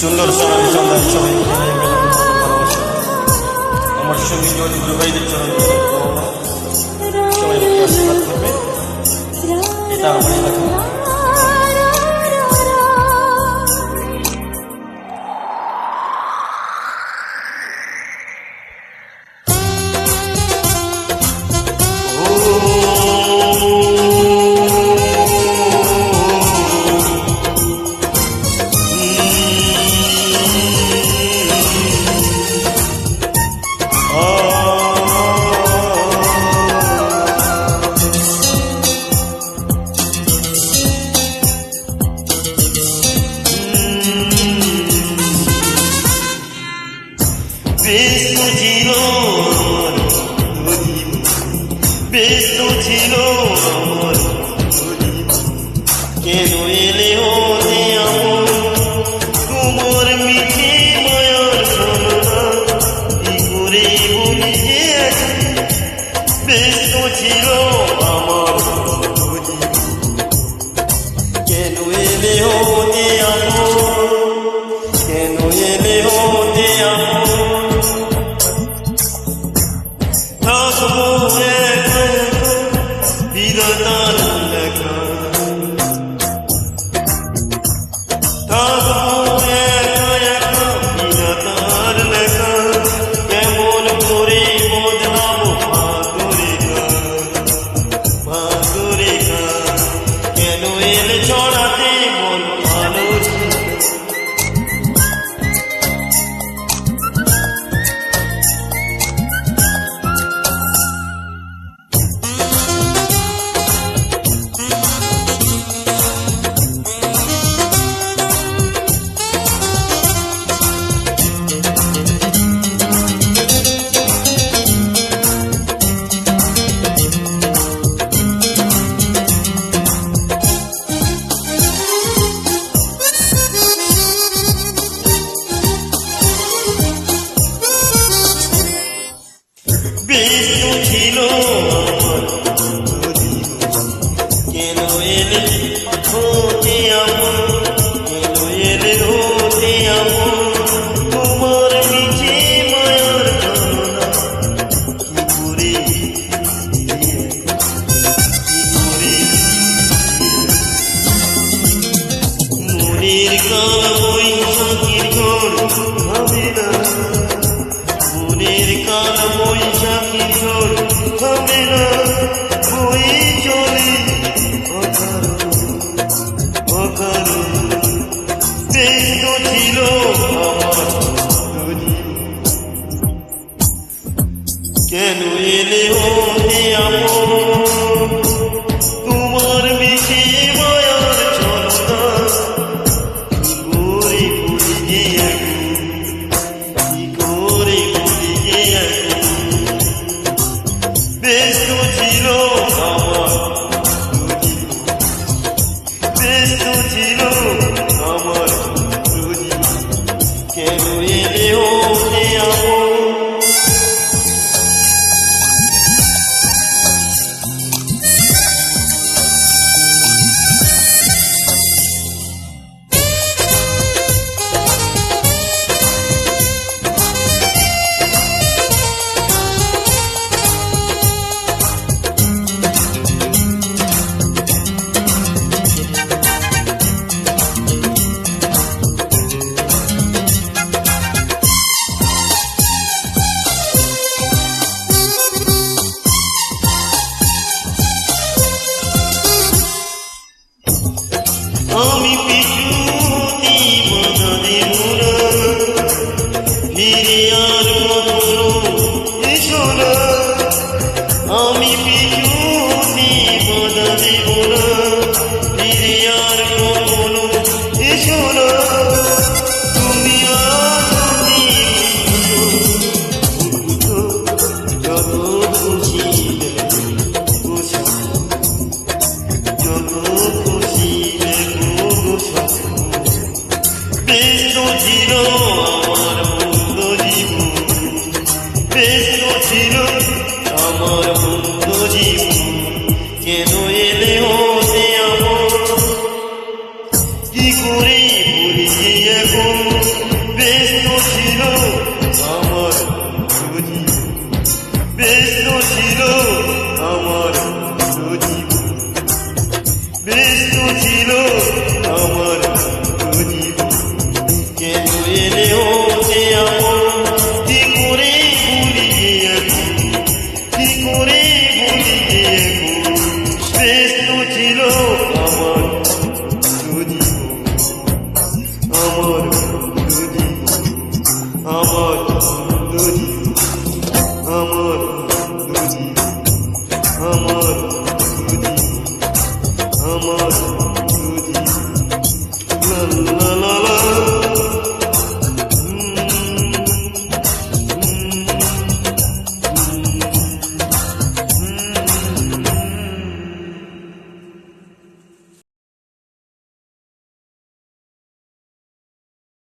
সুন্দর সরল সন্ধান সবাই আমার সঙ্গে জোর গুরু ভাইদের চরণ সবাই আশীর্বাদ এটা আমার এলাকা ব্যস্ত ছিল কেন করে সেই তো ছিল কেন এলে ও Yêu ফিরে আর কখনো এসো না আমি পিছু দিব না দিব না ফিরে আর কখনো এসো না তুমি আর তুমি যত খুশি যত খুশি। বিন্দু জিরো আমার বন্ধু জীবন কেন এলেও আমার